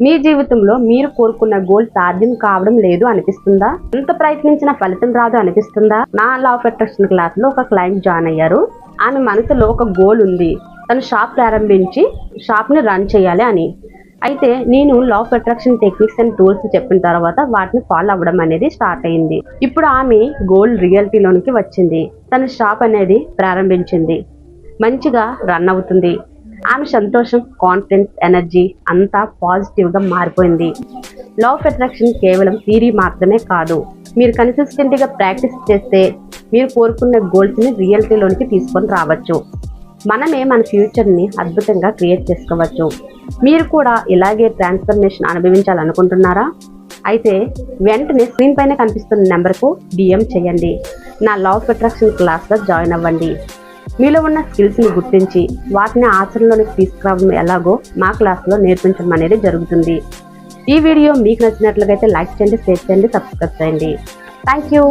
మీ జీవితంలో మీరు కోరుకున్న గోల్ సాధ్యం కావడం లేదు అనిపిస్తుందా? ఎంత ప్రయత్నించినా ఫలితం రాదు అనిపిస్తుందా? నా లా ఆఫ్ అట్రాక్షన్ క్లాస్లో ఒక క్లయింట్ జాయిన్ అయ్యారు. ఆమె మనసులో ఒక గోల్ ఉంది. తను షాప్ ప్రారంభించి షాప్ని రన్ చేయాలి అని. అయితే నేను law of attraction techniques and tools చెప్పిన తర్వాత వాటిని ఫాలో అవ్వడం అనేది స్టార్ట్ అయింది. ఇప్పుడు ఆమె గోల్ రియాలిటీలోనికి వచ్చింది. తన షాప్ అనేది ప్రారంభించింది. మంచిగా రన్ అవుతుంది. ఆమె సంతోషం కాన్ఫిడెన్స్ ఎనర్జీ అంతా పాజిటివ్గా మారిపోయింది. లా ఆఫ్ అట్రాక్షన్ కేవలం థీరీ మాత్రమే కాదు మీరు కన్సిస్టెంట్గా ప్రాక్టీస్ చేస్తే మీరు కోరుకున్న గోల్స్ని రియాలిటీలోనికి తీసుకొని రావచ్చు. మనమే మన ఫ్యూచర్ని అద్భుతంగా క్రియేట్ చేసుకోవచ్చు. మీరు కూడా ఇలాగే ట్రాన్స్ఫర్మేషన్ అనుభవించాలనుకుంటున్నారా? అయితే వెంటనే స్క్రీన్ పైన కనిపిస్తున్న నెంబర్కు డిఎం చేయండి. నా లా ఆఫ్ అట్రాక్షన్ క్లాస్లో జాయిన్ అవ్వండి. మీలో ఉన్న స్కిల్స్ని గుర్తించి వాటిని ఆచరణలోకి తీసుకురావడం ఎలాగో మా క్లాస్లో నేర్పించడం అనేది జరుగుతుంది. ఈ వీడియో మీకు నచ్చినట్లయితే లైక్ చేయండి షేర్ చేయండి సబ్స్క్రైబ్ చేయండి. Thank you